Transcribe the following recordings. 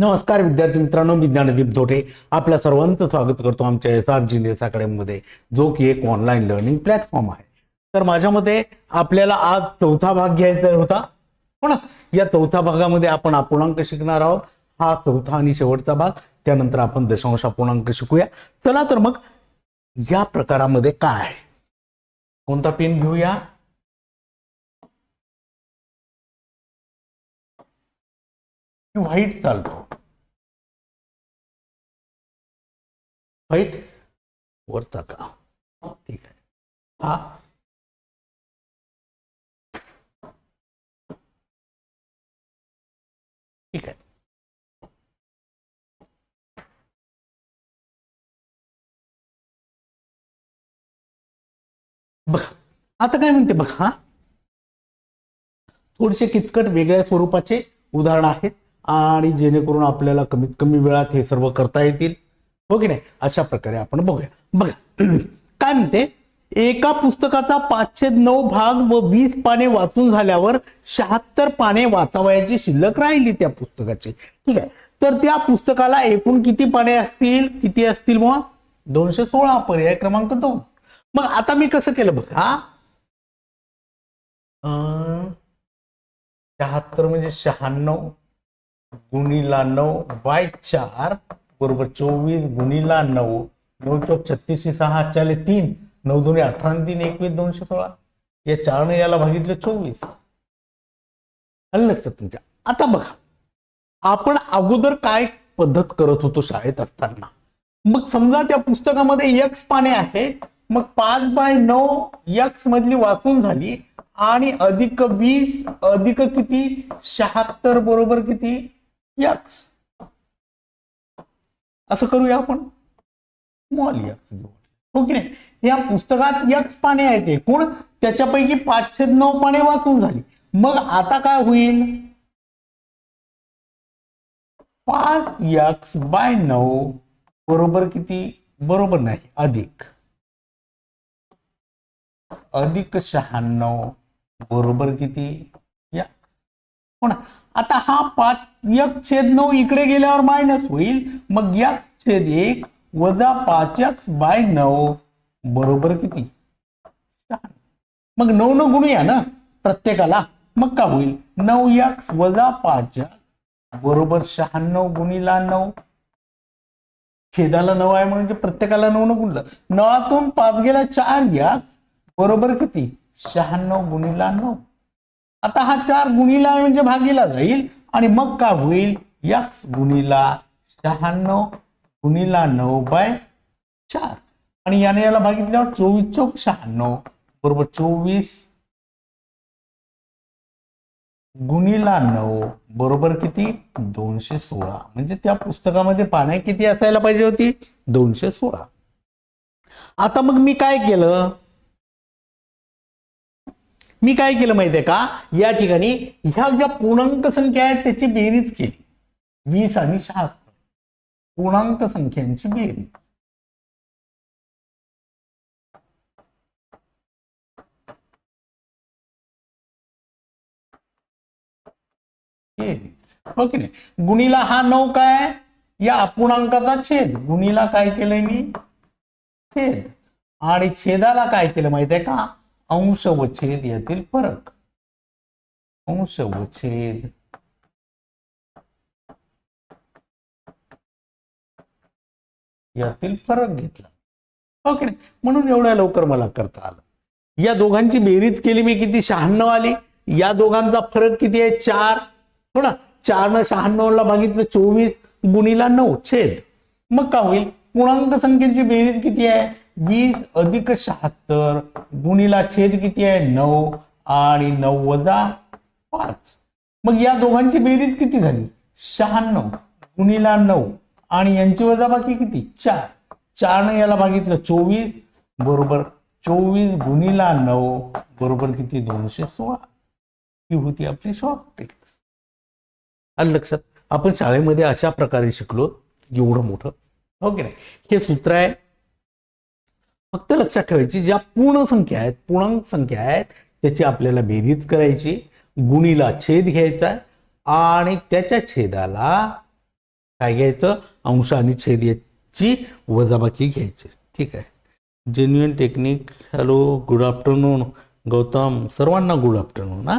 नमस्कार विद्यार्थी मित्रांनो मी ज्ञानदीप धोटे. आपल्या सर्वांचं स्वागत करतो आमच्या एस आर जीनेस अकॅडमीमध्ये जो की एक ऑनलाईन लर्निंग प्लॅटफॉर्म आहे. तर माझ्या मते आपल्याला आज चौथा भाग घ्यायचा होता. हो ना या चौथ्या भागामध्ये आपण अपूर्णांक शिकणार आहोत. हा चौथा आणि शेवटचा भाग. त्यानंतर आपण दशांश अपूर्णांक शिकूया. चला तर मग या प्रकारामध्ये काय आहे? कोणता पेन घेऊया? व्हाईट चालतो व्हाईट वरचा का ठीक आहे. हा. ठीक आहे. बघ. आता काय म्हणते बघ हा. थोडेसे किचकट वेगळ्या स्वरूपाचे उदाहरण आहेत. आणि जेणेकरून आपल्याला कमीत कमी वेळात हे सर्व करता येतील. हो की नाही? अशा प्रकारे आपण बघूया. बघा काय म्हणते? एका पुस्तकाचा पाचशे नऊ भाग व वीस पाने वाचून झाल्यावर शहात्तर पाने वाचावयाची शिल्लक राहिली त्या पुस्तकाची. ठीक आहे? तर त्या पुस्तकाला एकूण किती पाने असतील? किती असतील मग दोनशे सोळा पर्याय क्रमांक दोन. मग आता मी कसं केलं बघा अं, शहात्तर म्हणजे शहाण्णव. गुणीला नऊ बाय चार बरोबर चोवीस गुणीला नऊ. नऊ चौक छत्तीसशे सहा चाले तीन. नऊ दोन्ही अठरा तीन एकवीस दोनशे सोळा. या चारने याला भागितलं चोवीस. आलं लक्षात तुमच्या? आता बघा. आपण अगोदर काय पद्धत करत होतो शाळेत असताना? मग समजा त्या पुस्तकामध्ये यक्स पाने आहेत. मग पाच बाय नऊ यक्स मधली वाचून झाली. आणि अधिक वीस अधिक किती? शहात्तर बरोबर किती? यक्स असं करूया आपण. स्मॉल यक्स हो की नाही? या पुस्तकात यक्स पाने आहेत एकूण. त्याच्यापैकी पाचशे नऊ पाने वाचून झाली. मग आता काय होईल? पाच यक्स बाय नऊ बरोबर किती? बरोबर नाही. अधिक. अधिक शहाण्णव बरोबर किती? या. हो ना. आता हा पाच एक छेद नऊ इकडे गेल्यावर मायनस होईल. मग एक छेद एक वजा पाच एक्स बाय नऊ. बरोबर किती? मग नऊ न गुणूया ना प्रत्येकाला. मग का होईल? नऊ एक्स वजा पाच बरोबर शहाण्णव गुणीला नऊ. छेदाला नऊ आहे म्हणजे प्रत्येकाला नऊ न गुणलं. नवातून पाच गेला चार या बरोबर किती? शहाण्णव गुणीला नऊ. आता हा चार गुणीला म्हणजे भागीला जाईल आणि मग का होईल? यक्स गुणीला शहाण्णव गुणीला नऊ बाय चार. आणि याने याला भागितल्यावर चोवीस चौक शहाण्णव. बरोबर चोवीस. गुणीला नऊ बरोबर किती? दोनशे सोळा. म्हणजे त्या पुस्तकामध्ये पाने किती असायला पाहिजे होती? दोनशे सोळा. आता मग मी काय केलं? मी काय केलं माहितीये का? या ठिकाणी ह्या ज्या पूर्णांक संख्या आहेत त्याची बेरीज केली. वीस आणि शहात्तर. पूर्णांक संख्यांची बेरीज. ओके हो नाही? गुणीला हा नऊ काय या अपूर्णांकाचा छेद. गुणीला काय केलंय मी? छेद. आणि छेदाला काय केलं माहितीये का? अंश व छेद यातील फरक अंश व छेद यातील फरक घेतला हो ओके म्हणून एवढ्या लवकर मला करता आलं. या दोघांची बेरीज केली मी किती? शहाण्णव आली. या दोघांचा फरक किती आहे? चार. हो ना? चार न शहाण्णवला भागितलं चोवीस गुणीला नऊ. छेद. मग का होईल? पूर्णांक संख्येची बेरीज किती आहे? वीस अधिक शहात्तर गुणीला छेद किती आहे? नऊ आणि नऊ वजा पाच. मग या दोघांची बेरीज किती झाली? शहाण्णव गुणीला नऊ आणि यांची वजा बाकी किती? चार. चारनं याला भागितलं चोवीस बरोबर चोवीस गुणीला नऊ बरोबर किती? दोनशे सोळा. ही होती आपली शॉर्ट टेक्स लक्षात आपण शाळेमध्ये अशा प्रकारे शिकलो एवढं मोठं. हो की नाही? हे सूत्र आहे फक्त लक्षात ठेवायची ज्या पूर्ण संख्या आहेत पूर्णांक संख्या आहेत त्याची आपल्याला बेरीज करायची गुणीला छेद घ्यायचा आणि त्याच्या छेदाला काय घ्यायचं? अंश आणि छेद याची वजाबाकी घ्यायची. ठीक आहे. Genuine technique hello good afternoon Gautam सर्वांना गुड आफ्टरनून हा?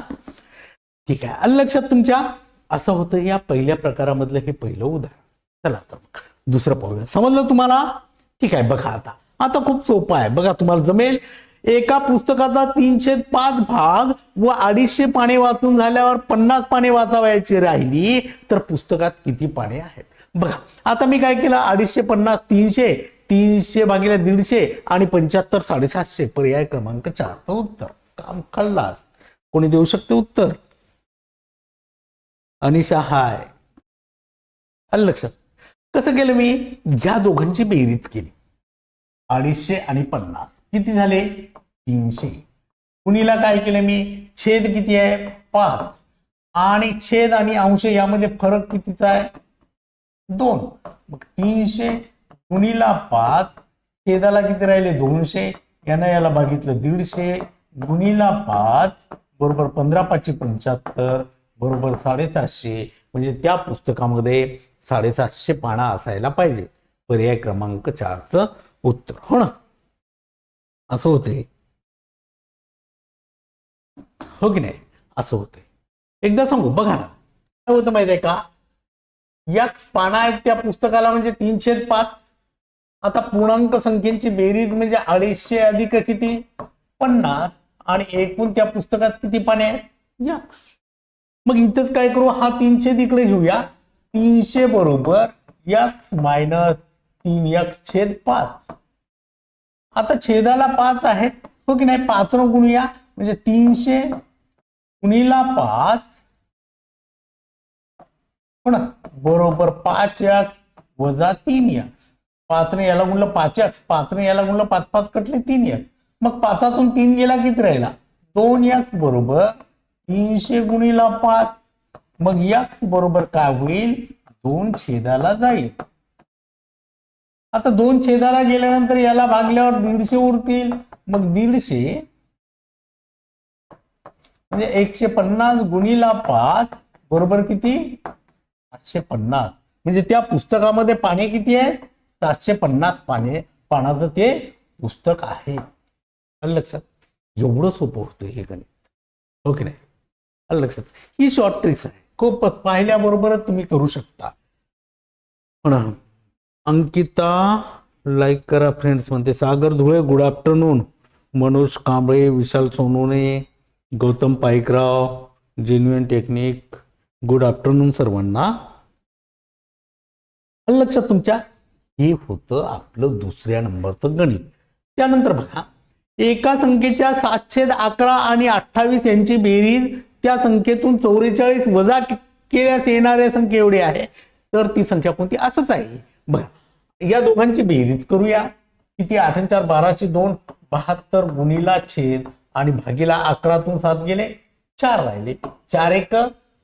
ठीक आहे. आणि लक्षात तुमच्या असं होतं या पहिल्या प्रकारामधलं हे पहिलं उदाहरण. चला तर मग दुसरं पाहूया. समजलं तुम्हाला? ठीक आहे बघा आता. आता खूप सोपं आहे. बघा तुम्हाला जमेल. एका पुस्तकाचा तीनशे पाच भाग व अडीचशे पाने वाचून झाल्यावर पन्नास पाने वाचावायची राहिली तर पुस्तकात किती पाने आहेत? बघा आता मी काय केलं? अडीचशे पन्नास तीनशे तीनशे भागीला दीडशे आणि पंच्याहत्तर साडेसातशे पर्याय क्रमांक चारचं उत्तर. काम कळलास कोणी देऊ शकते उत्तर? अनिशा हाय. आलं लक्षात. कसं केलं मी? या दोघांची बेरीज केली. अडीचशे आणि पन्नास. किती झाले? तीनशे. कुणीला काय केलं मी? छेद किती आहे? पाच. आणि छेद आणि अंश यामध्ये फरक कितीचा आहे? दोन. मग तीनशे गुणीला पाच छेदाला किती राहिले? दोनशे. यानं याला बघितलं दीडशे गुणीला पाच बरोबर पंधरा पाचशे पंच्याहत्तर बरोबर साडेसातशे. म्हणजे त्या पुस्तकामध्ये साडेसातशे पाना असायला पाहिजे. पर्याय क्रमांक चारचं उत्तर. हो ना? असं होते. हो की नाही? असं होते. एकदा सांगू बघा ना. काय होतं माहिती आहे का? याच पाना आहेत त्या पुस्तकाला म्हणजे तीनशे पाच. आता पूर्णांक संख्येची बेरीज म्हणजे अडीचशे अधिक किती? पन्नास. आणि एकूण त्या पुस्तकात किती पाने आहेत? यक्स मग इथंच काय करू? हा तीनशे तिकडे घेऊया. तीनशे बरोबर यक्स मायनस तीन एक छेद पाच. आता छेदाला पाच आहे हो की नाही? पाच न गुणूया. म्हणजे तीनशे गुणीला पाच. हो ना बरोबर पाच एक वजा तीन एक. पाचने याला गुणलं पाच एक. पाचने याला गुणलं पाच पाच कटले तीन एक. मग पाचातून तीन गेला किती राहिला? दोन यक्स बरोबर तीनशे गुणीला पाच. मग एक बरोबर काय होईल? दोन छेदाला जाईल. आता दोन छेदाला गेल्यानंतर याला भागल्यावर दीडशे उरतील. मग दीडशे म्हणजे एकशे पन्नास गुणीला पाच बरोबर किती? पाचशे पन्नास. म्हणजे त्या पुस्तकामध्ये पाने किती आहेत सातशे पन्नास पाने पानाचं ते पुस्तक आहे. लक्षात? एवढं सोपं होतं हे गणित. ओके की नाही? आलं लक्षात? ही शॉर्ट ट्रिक्स आहे. खूप पाहिल्याबरोबरच तुम्ही करू शकता. पण अंकिता लाईक करा फ्रेंड्स म्हणते Sagar Dhule good afternoon Manoj Kamble Vishal Sonone Gautam Paikrao genuine technique good afternoon सर्वांना. लक्षात तुमच्या हे होतं आपलं दुसऱ्या नंबरचं गणित. त्यानंतर बघा एका संख्येच्या सातशे अकरा आणि अठ्ठावीस यांची बेरीज त्या संख्येतून चौवेचाळीस वजा केल्यास येणाऱ्या संख्या एवढी आहे. तर ती संख्या कोणती? असंच आहे. या दोघांची बेरीज करूया. किती? आठ चार बाराशे दोन बहात्तर गुणीला छेद आणि भागीला अकरातून सात गेले चार राहिले. चार एक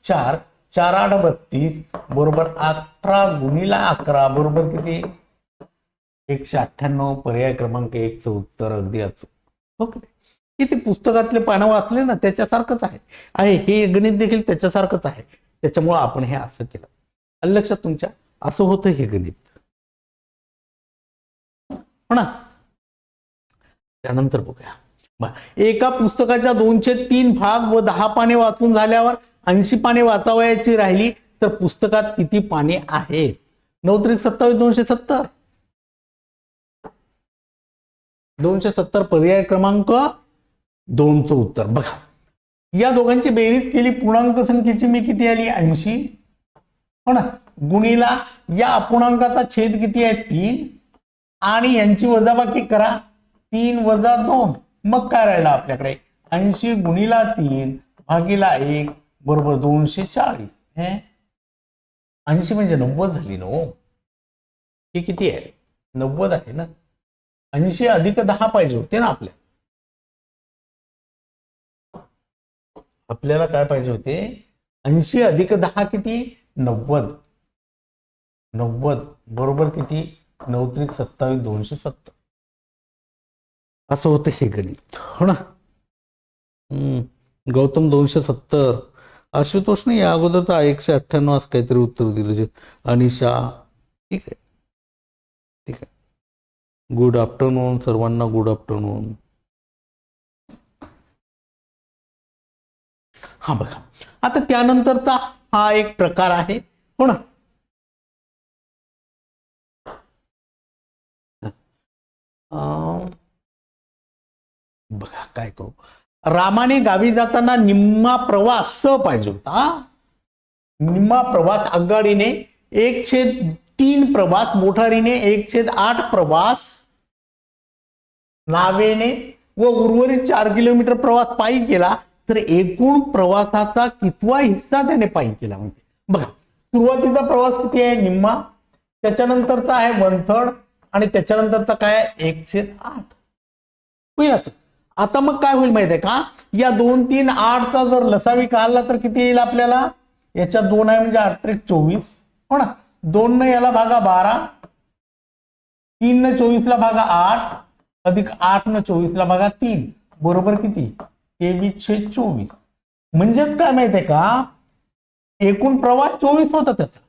चार. चार आठ बत्तीस. बरोबर अठरा गुणीला अकरा. बरोबर किती? एकशे अठ्ठ्याण्णव. पर्याय क्रमांक एकचं उत्तर अगदी अचूक. हो ओके किती पुस्तकातले पानं वाचले ना त्याच्यासारखंच आहे. हे गणित देखील त्याच्यासारखंच आहे. त्याच्यामुळं आपण हे असं केलं. लक्षात तुमच्या असं होतं हे गणित. म्हणा. ना त्यानंतर बघूया. एका पुस्तकाच्या दोनशे तीन भाग व दहा पाने वाचून झाल्यावर ऐंशी पाने वाचावयाची राहिली तर पुस्तकात किती पाने आहेत? नऊ त्रिक सत्तावीस दोनशे सत्तर. दोनशे सत्तर पर्याय क्रमांक दोनचं उत्तर. बघा. या दोघांची बेरीज केली पूर्णांक संख्येची मी किती आली? ऐंशी. हो ना. गुणीला या अपूर्णांकाचा छेद किती आहे? तीन. आणि यांची वजाबाकी करा. तीन वजा दोन. मग काय राहिलं आपल्याकडे? ऐंशी गुणीला तीन भागीला एक बरोबर दोनशे चाळीस. हे? ऐंशी म्हणजे नव्वद झाली ना हो. ही किती आहे? नव्वद आहे ना. ऐंशी अधिक दहा पाहिजे होते ना आपल्या. आपल्याला काय पाहिजे होते? ऐंशी अधिक दहा किती? नव्वद. नव्वद. बरोबर किती? नऊ त्रिक सत्तावीस दोनशे सत्तर. असं होतं हे गणित. हो ना? हम्म. गौतम दोनशे सत्तर. आशुतोष नाही या अगोदरचा एकशे अठ्ठ्याण्णव असं काहीतरी उत्तर दिलं जे अनिशा ठीक आहे. ठीक आहे. गुड आफ्टरनून सर्वांना गुड आफ्टरनून हा बघा. आता त्यानंतरचा हा एक प्रकार आहे. हो ना? बघा काय करू. रामाने गावी जाताना निम्मा प्रवास स पाहिजे होता निम्मा प्रवास आगगाडीने एक छेद तीन प्रवास मोटारीने एक छेद आठ प्रवास नावेने व उर्वरित चार किलोमीटर प्रवास पायी केला तर एकूण प्रवासाचा कितवा हिस्सा त्याने पायी केला म्हणजे बघा सुरुवातीचा प्रवास किती आहे? निम्मा. त्याच्यानंतरचा आहे वन थर्ड आणि त्याच्यानंतरचा काय? एकशे आठ. आता मग काय होईल माहिती आहे का? या दोन तीन आठचा जर लसावी काढला तर किती येईल आपल्याला? याच्या दोन आहे म्हणजे आठ त्रिक चोवीस. हो ना? दोन न याला भागा बारा. तीन न चोवीसला भागा आठ. अधिक आठ न चोवीसला भागा तीन. बरोबर किती? तेवीसशे चोवीस. म्हणजेच काय माहितीये का? एकूण प्रवास चोवीस होता त्याचा.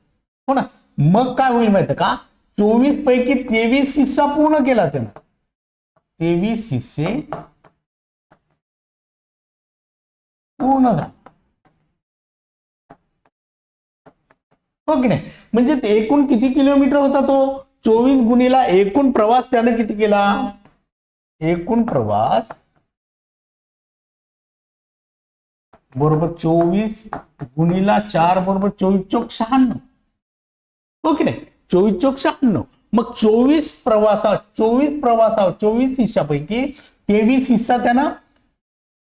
हो ना? मग काय होईल माहितीये का? चोवीस पैकी तेवीस हिस्सा पूर्ण केला त्यानं. तेवीस हिस्से पूर्ण झाला. हो नाही म्हणजे एकूण किती किलोमीटर होता तो? चोवीस गुणीला एकूण प्रवास त्यानं किती केला? एकूण प्रवास बरोबर चोवीस गुणीला चार बरोबर चोवीस चोक शहाण्णव. ओके. नाही चोवीस चोक शहाण्णव मग चोवीस प्रवासा चोवीस प्रवासा चोवीस हिस्सापैकी तेवीस हिस्सा त्यानं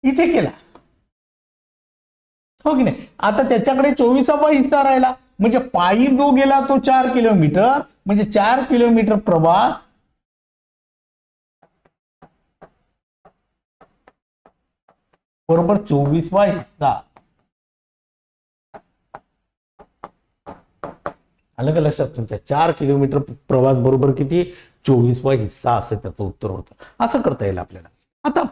इथे केला. हो की नाही? आता त्याच्याकडे चोवीसावा हिस्सा राहिला. म्हणजे पायी जो गेला तो चार किलोमीटर. म्हणजे चार किलोमीटर प्रवास बरोबर चोवीसवा हिस्सा. आलं का लक्षात तुमच्या चार किलोमीटर प्रवास बरोबर किती? चोवीसवा हिस्सा असं त्याचं उत्तर होतं. असं करता येईल आपल्याला. आता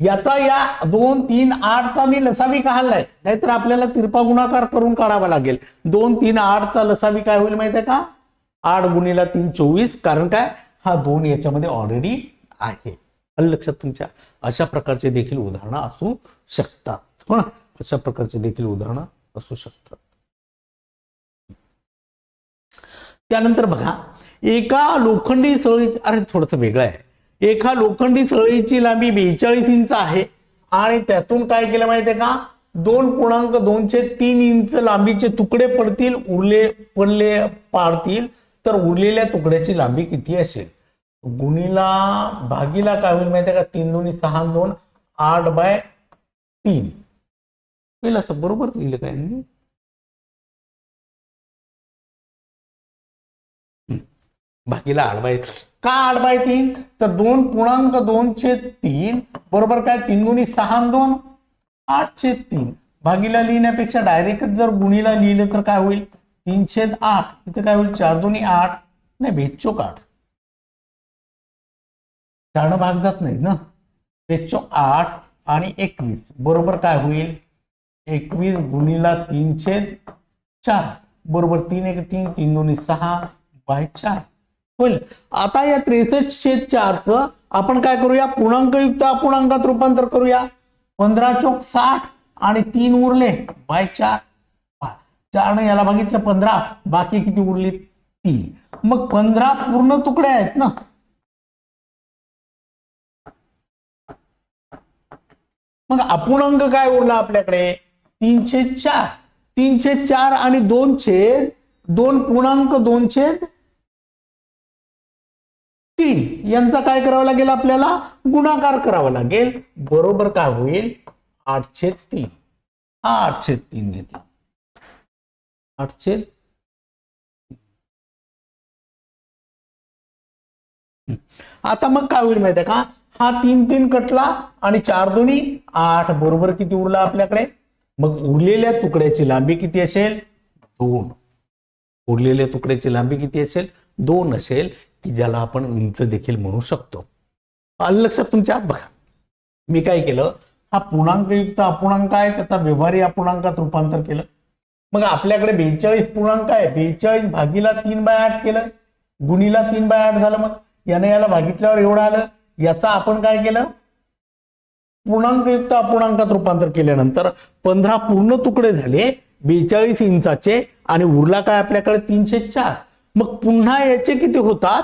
याचा या दोन तीन आठचा मी लसावी काढलाय नाहीतर आपल्याला तिरपा गुणाकार करून काढावा लागेल. दोन तीन आठचा लसावी काय होईल माहिती आहे का? आठ गुणीला तीन चोवीस. कारण काय? हा दोन याच्यामध्ये ऑलरेडी आहे. लक्षात तुमच्या? अशा प्रकारचे देखील उदाहरणं असू शकतात. हो ना? अशा प्रकारचे देखील उदाहरणं असू शकतात. त्यानंतर बघा एका लोखंडी सळी अरे थोडस वेगळं आहे. एका लोखंडी सळीची लांबी बेचाळीस इंच आहे आणि त्यातून काय केलं माहितीये का? दोन पूर्णांक दोनशे तीन इंच लांबीचे तुकडे पडतील उरले पडले पाडतील. तर उरलेल्या तुकड्याची लांबी किती असेल? गुणीला भागीला काय होईल माहितीये का? तीन दोन्ही सहा दोन आठ बाय तीन. पहिला असं? बरोबर लिहिलं काय? भागीला आठ बाय का आठ बाय तीन तर दोन पूर्णांक दोनशे तीन बरोबर काय? तीन गुणी सहा दोन? आठशे तीन. भागीला लिहिण्यापेक्षा डायरेक्ट जर गुणीला लिहिलं तर काय होईल? तीनशे आठ इथे काय होईल? चार दोन्ही आठ नाही बेचोक आठ. चारणं भाग जात नाही ना? बेचोक आठ आणि एकवीस. बरोबर काय होईल? एकवीस गुणीला तीनशे चार. बरोबर तीन एक तीन तीन दोन्ही सहा बाय चार. होईल. आता या त्रेसष्ट छेद चारचं आपण काय करूया? पूर्णांकयुक्त अपूर्णांकात रूपांतर करूया. पंधरा चौक साठ आणि तीन उरले. बाय चार. चारनं याला बघितलं पंधरा बाकी किती उरली? तीन. मग पंधरा पूर्ण तुकडे आहेत ना? मग अपूर्णांक काय उरला आपल्याकडे? तीनशे चार. तीनशे चार आणि दोन छेद दोन पूर्णांक दोन छेद तीन यांचा काय करावं लागेल आपल्याला? गुणाकार करावा लागेल. बरोबर काय होईल? आठशे तीन. हा आठशे तीन घेतला आठशे आता मग काय होईल माहिती आहे का? हा तीन तीन कटला आणि चार दोन्ही आठ. बरोबर किती उरला आपल्याकडे? मग उरलेल्या तुकड्याची लांबी किती असेल? दोन. उरलेल्या तुकड्याची लांबी किती असेल? दोन असेल. की ज्याला आपण उंच देखील म्हणू शकतो. आलं लक्षात तुमच्या? बघा. मी काय केलं? हा पूर्णांकयुक्त अपूर्णांक आहे त्याचा व्यवहारी अपूर्णांकात रूपांतर केलं. मग आपल्याकडे बेचाळीस पूर्णांक आहे. बेचाळीस भागीला तीन बाय आठ केलं. गुणीला तीन बाय आठ झालं मग. याने याला भागितल्यावर एवढं आलं. याचा आपण काय केलं? पूर्णांकयुक्त अपूर्णांकात रूपांतर केल्यानंतर पंधरा पूर्ण तुकडे झाले बेचाळीस इंचाचे आणि उरला काय आपल्याकडे? तीनशे चार. मग पुन्हा याचे किती होतात?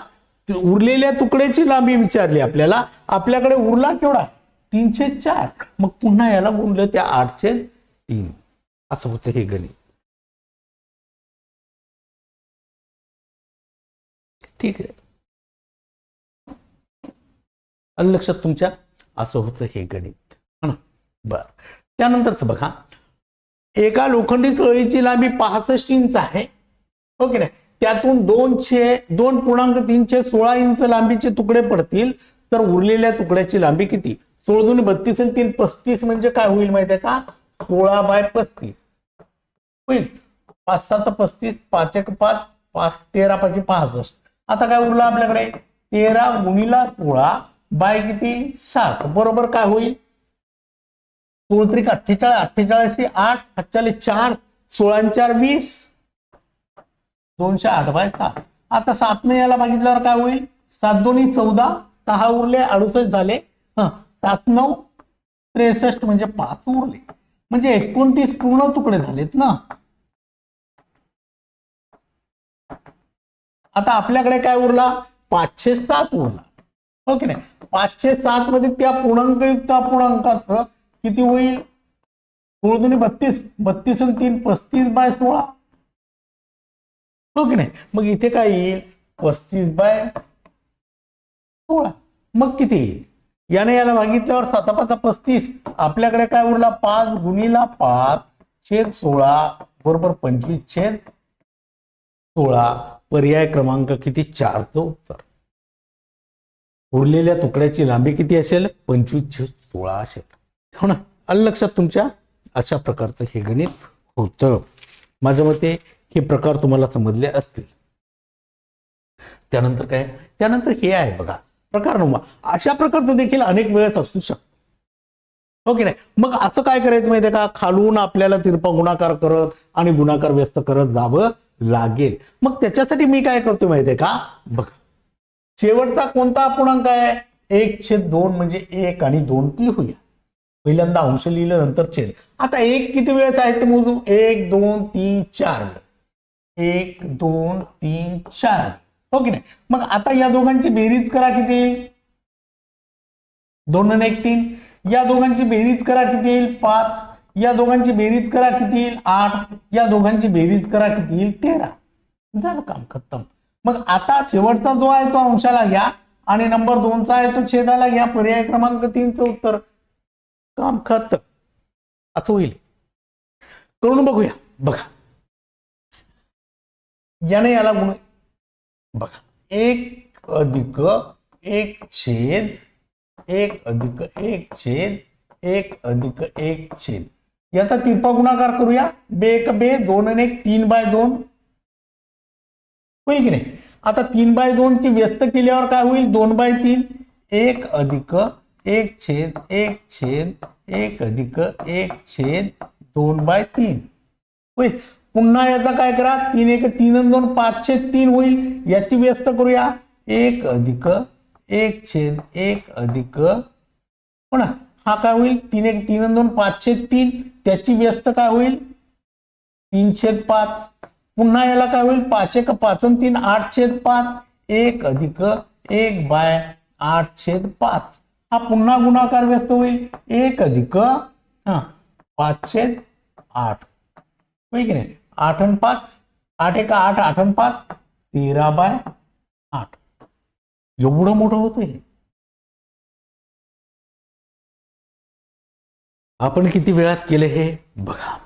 उरलेल्या तुकड्याची लांबी विचारली आपल्याला. आपल्याकडे उरला केवढा? तीनशे चार. मग पुन्हा याला गुणलं त्या आठशे तीन. असं होतं हे गणित. ठीक आहे. लक्षात तुमच्या? असं होतं हे गणित. ना? बर. त्यानंतरच बघा. एका लोखंडी चळीची लांबी पासष्ट इंच आहे. हो ओके नाही? त्यातून दोनशे दोन पूर्णांक तीनशे सोळा इंच लांबीचे तुकडे पडतील. तर उरलेल्या तुकड्याची लांबी किती? सोळा दोन बत्तीस आणि तीन पस्तीस म्हणजे काय होईल माहिती आहे का? सोळा बाय पस्तीस. होईल. पाच सात पस्तीस पाच एक पाच पाच तेरा पाचशे पासष्ट. आता काय उरलं आपल्याकडे? तेरा गुणीला सोळा बाय किती? सात. बरोबर काय होईल? सोळत्रिक अठ्ठेचाळीस अठ्ठेचाळीस आठ अठ्ठेचाळीस चार सोळा चार वीस. दोनशे आठ बाय सहा. आता सातने याला बघितल्यावर काय होईल? सात दोन्ही चौदा सहा उरले अडुसष्ट झाले. हा सात नऊ त्रेसष्ट म्हणजे पाच उरले. म्हणजे एकोणतीस पूर्ण तुकडे झालेत ना. आता आपल्याकडे काय उरला? पाचशे सात उरला. ओके नाही. पाचशे सात मध्ये त्या पूर्णांकयुक्त अपूर्णांकाचं किती होईल? सोळा दोन्ही बत्तीस. बत्तीस आणि तीन पस्तीस बाय सोळा. हो की नाही? मग इथे काय येईल? पस्तीस बाय सोळा. मग किती येईल? याने याला मागितल्यावर सातापाचा पस्तीस. आपल्याकडे काय उरला? पाच गुणीला पाच छेद सोळा बरोबर पंचवीस छेद सोळा. पर्याय क्रमांक किती? चारचं उत्तर. उरलेल्या तुकड्याची लांबी किती असेल? पंचवीस छेद सोळा असेल. हो ना? आलं लक्षात तुमच्या? अशा प्रकारचं हे गणित होतं. माझ्या मते हे प्रकार तुम्हाला समजले असतील. त्यानंतर काय? त्यानंतर हे आहे बघा. प्रकार नंबर अशा प्रकारचं देखील अनेक वेळेस असू शकतो हो नाही? मग असं काय करायचं माहितीये का? खालून आपल्याला तिरपा गुणाकार करत आणि गुणाकार व्यस्त करत जावं लागेल. मग त्याच्यासाठी मी काय करतो माहितीये का? बघा. शेवटचा कोणता अपूर्णांक आहे? एक छेद दोन म्हणजे एक आणि दोन ती होईल. पहिल्यांदा अंश लिहिलं नंतर छेद. आता एक किती वेळेस आहे ते मोजू? एक दोन तीन चार. वेळेस एक दोन तीन चार. हो की नाही? मग आता या दोघांची बेरीज करा किती? येईल दोन एक तीन. या दोघांची बेरीज करा किती? येईल पाच. या दोघांची बेरीज करा किती? येईल आठ. या दोघांची बेरीज करा किती? येईल तेरा. झालं काम खत्तम मग आता शेवटचा जो आहे तो अंशाला घ्या आणि नंबर दोनचा आहे तो छेदाला घ्या. पर्याय क्रमांक तीनचं उत्तर. काम खत. असं होईल. करून बघूया. बघा. याने याला गुण बघा एक अधिक एक छेद एक अधिक एक छेद एक अधिक एक छेद. याचा तिरपा गुणाकार करूया. बे एक बे दोन आणि एक तीन बाय दोन. होईल की नाही? आता तीन बाय दोन ची व्यस्त केल्यावर काय होईल? दोन बाय तीन. एक अधिक एक छेद एक छेद एक अधिक एक छेद दोन बाय तीन. होईल? पुन्हा याचा काय करा तीन एक तीन दोन पाचशे तीन होईल. याची व्यस्त करूया. एक अधिक एक छेद एक अधिक. हो ना हा काय होईल? तीन एक तीन दोन पाचशे तीन. त्याची व्यस्त काय होईल? तीन छेद पाच. पुन्हा याला काय होईल? पाच एक पाच तीन आठ छेद पाच. एक अधिक एक बाय आठ छेद पाच. हा पुन्हा गुणाकार व्यस्त होईल. एक अधिक हा पाच छेद आठ. होईल की नाही? आठ आणि पाच. आठ एका आठ आठ आणि पाच. तेरा बाय आठ. एवढं मोठं होतं हे. आपण किती वेळात केले हे? बघा.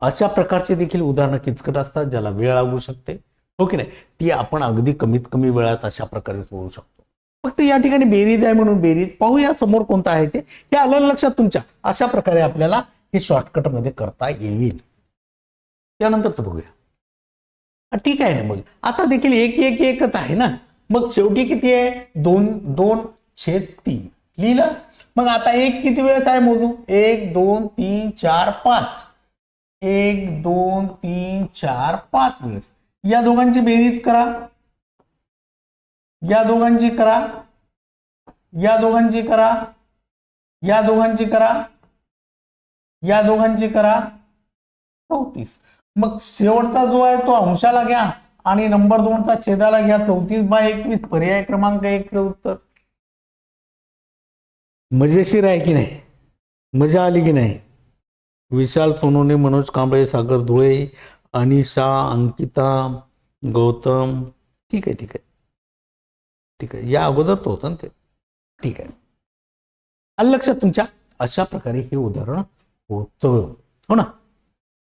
अशा प्रकारचे देखील उदाहरणं किचकट असतात ज्याला वेळ लागू शकते. हो की नाही? ती आपण अगदी कमीत कमी वेळात अशा प्रकारे सोडू शकतो. फक्त या ठिकाणी बेरीज आहे म्हणून बेरीज. पाहूया समोर कोणतं आहे ते. हे आलं लक्षात तुमच्या. अशा प्रकारे आपल्याला हे शॉर्टकटमध्ये करता येईल. त्यानंतरच बघूया. ठीक आहे ना मग. आता देखील एक एक एकच आहे ना. मग शेवटी किती आहे? दोन दोन छेद तीन. लिहिलं? मग आता एक किती वेळेस आहे मोजू? एक दोन तीन चार पाच. एक दोन तीन चार पाच वेळेस. या दोघांची बेरीज करा. या दोघांची करा. या दोघांची करा. या दोघांची करा. या दोघांची करा. चौतीस. मग शेवटचा जो आहे तो अंशाला घ्या आणि नंबर दोनचा छेदाला घ्या. चौतीस बाय एकवीस. पर्याय क्रमांक एक उत्तर. मजेशीर आहे की नाही? मजा आली की नाही? विशाल सोनोने मनोज कांबळे सागर धुळे अनिशा अंकिता गौतम. ठीक आहे ठीक आहे. ठीक आहे. या अगोदर तो होतं ना ते. ठीक आहे. आलं लक्षात तुमच्या अशा प्रकारे हे उदाहरण होतं हो ना?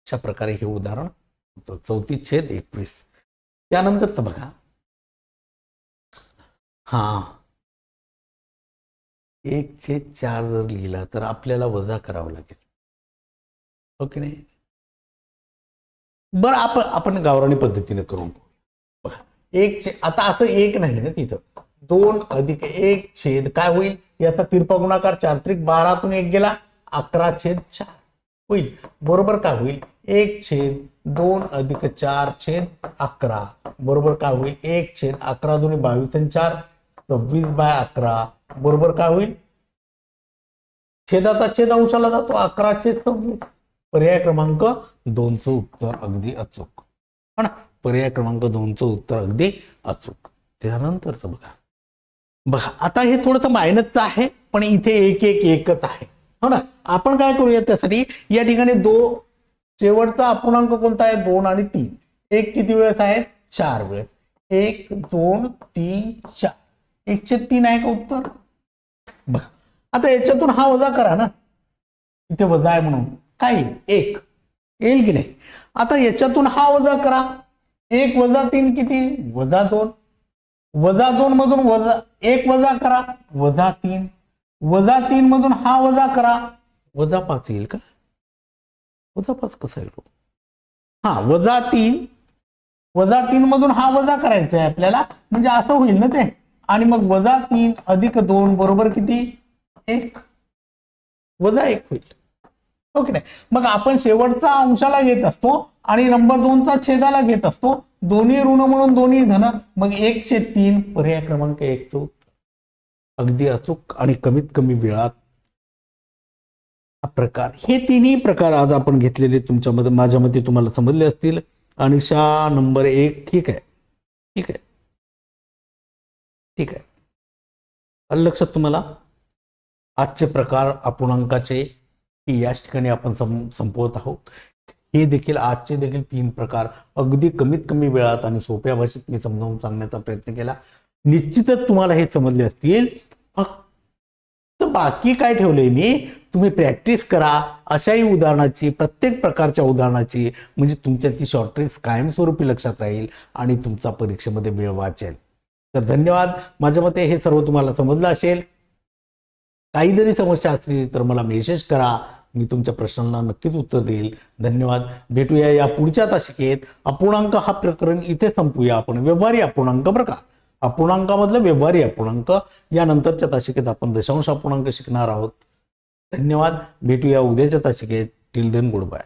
अशा प्रकारे हे उदाहरण होतं. चौतीस छेद एकवीस. त्यानंतरच बघा. हा. एक छेद चार जर लिहिला तर आपल्याला वजा करावं लागेल. हो ओके नाही? बरं आपण आपण गावराणी पद्धतीने करून बघा. एक छेद आता असं एक नाही ना तिथं. दोन अधिक एक छेद काय होईल? याचा तिरपा गुणाकार चार त्रिक बारातून एक गेला. अकरा छेद चार. होईल. बरोबर काय होईल? एक छेद दोन अधिक चार छेद अकरा. बरोबर काय होईल? एक छेद अकरा दोन्ही बावीस आणि चार. सव्वीस बाय अकरा. बरोबर काय होईल? छेदाचा छेद अंशाला जातो. अकरा छेद सव्वीस. पर्याय क्रमांक दोनचं उत्तर अगदी अचूक. हो पण पर्याय क्रमांक दोनचं उत्तर अगदी अचूक. त्यानंतरच बघा. बघा आता हे थोडंसं मायनसचं आहे पण इथे एक एक एकच आहे. हो ना? आपण काय करूया त्यासाठी? या ठिकाणी दो शेवटचा अपूर्णांक कोणता आहे? दोन आणि तीन. एक किती वेळेस आहे चार वेळेस. एक दोन तीन चार. एकशे तीन आहे का उत्तर? बघा. आता याच्यातून हा वजा करा ना. इथे वजा आहे म्हणून. काय येईल? एक. येईल की नाही? आता याच्यातून हा वजा करा. एक वजा तीन किती? वजा दोन. वजा दोन मधून वजा एक वजा करा. वजा तीन. वजा तीन मधून हा वजा करा. वजा पाच येईल का? वजा पाच कसा येईल हा वजा तीन. वजा तीन मधून हा वजा करायचा आहे आपल्याला. म्हणजे असं होईल ना ते. आणि मग वजा तीन अधिक दोन बरोबर किती? एक. वजा एक होईल. हो ओके नाही? मग आपण शेवटचा अंशाला घेत असतो आणि नंबर दोनचा छेदाला घेत असतो. दोन्ही ऋण म्हणून दोन्ही धन. मग एक छेद तीन. पर्याय क्रमांक एक उत्तर अगदी अचूक आणि कमीत कमी वेळात हा प्रकार. हे तिन्ही प्रकार आज आपण घेतलेले तुमच्यामध्ये माझ्या मते तुम्हाला समजले असतील. आणि शा नंबर एक ठीक आहे. ठीक आहे. ठीक आहे. आलं लक्षात तुम्हाला? आजचे प्रकार अपूर्णांकाचे की याच ठिकाणी आपण सं संपवत आहोत. हे देखील आजचे देखील तीन प्रकार. अगदी कमीत कमी वेळात आणि सोप्या भाषेत मी समजावून सांगण्याचा प्रयत्न केला. निश्चितच तुम्हाला हे समजले असतील. फक्त बाकी काय ठेवलंय मी? तुम्ही प्रॅक्टिस करा. अशाही उदाहरणाची प्रत्येक प्रकारच्या उदाहरणाची. म्हणजे तुमच्या ती शॉर्ट कायमस्वरूपी लक्षात राहील आणि तुमचा परीक्षेमध्ये वेळ वाचेल. तर धन्यवाद. माझ्या मते हे सर्व तुम्हाला समजलं असेल. काही जरी समस्या असली तर मला मेसेज करा. मी तुमच्या प्रश्नांना नक्कीच उत्तर देईल. धन्यवाद. भेटूया या पुढच्या तासिकेत. अपूर्णांक हा प्रकरण इथे संपूया. आपण व्यवहारी अपूर्णांक प्रकार अपूर्णांकामधलं व्यवहारी अपूर्णांक. यानंतरच्या ताशिकेत तासिकेत आपण दशांश अपूर्णांक शिकणार आहोत. धन्यवाद. भेटूया उद्याच्या तासिकेत. Till then good bye.